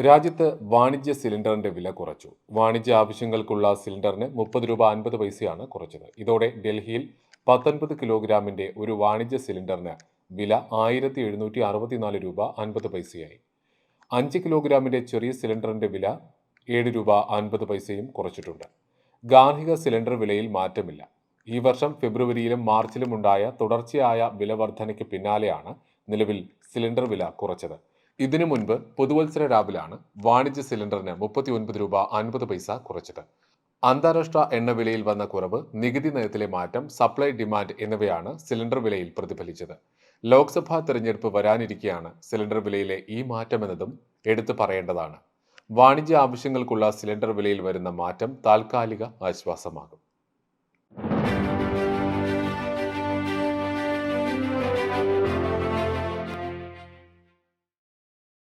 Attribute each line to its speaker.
Speaker 1: രാജ്യത്ത് വാണിജ്യ സിലിണ്ടറിന്റെ വില കുറച്ചു. വാണിജ്യ ആവശ്യങ്ങൾക്കുള്ള സിലിണ്ടറിന് മുപ്പത് രൂപ അൻപത് പൈസയാണ് കുറച്ചത്. ഇതോടെ ഡൽഹിയിൽ പത്തൊൻപത് കിലോഗ്രാമിന്റെ ഒരു വാണിജ്യ സിലിണ്ടറിന് വില ആയിരത്തി എഴുന്നൂറ്റി അറുപത്തിനാല് രൂപ അൻപത് പൈസയായി. അഞ്ച് കിലോഗ്രാമിന്റെ ചെറിയ സിലിണ്ടറിന്റെ വില ഏഴ് രൂപ അൻപത് പൈസയും കുറച്ചിട്ടുണ്ട്. ഗാർഹിക സിലിണ്ടർ വിലയിൽ മാറ്റമില്ല. ഈ വർഷം ഫെബ്രുവരിയിലും മാർച്ചിലും ഉണ്ടായ തുടർച്ചയായ വില വർധനയ്ക്ക് പിന്നാലെയാണ് നിലവിൽ സിലിണ്ടർ വില കുറച്ചത്. ഇതിനു മുൻപ് പുതുവത്സര രാവിലാണ് വാണിജ്യ സിലിണ്ടറിന് മുപ്പത്തി ഒൻപത് രൂപ അൻപത് പൈസ കുറച്ചത്. അന്താരാഷ്ട്ര എണ്ണവിലയിൽ വന്ന കുറവ് നികുതി നയത്തിലെ മാറ്റം സപ്ലൈ ഡിമാൻഡ് എന്നിവയാണ് സിലിണ്ടർ വിലയിൽ പ്രതിഫലിച്ചത്. ലോക്സഭാ തെരഞ്ഞെടുപ്പ് വരാനിരിക്കെയാണ് സിലിണ്ടർ വിലയിലെ ഈ മാറ്റമെന്നതും എടുത്തു പറയേണ്ടതാണ്. വാണിജ്യ ആവശ്യങ്ങൾക്കുള്ള സിലിണ്ടർ വിലയിൽ വരുന്ന മാറ്റം താൽക്കാലിക ആശ്വാസമാകും.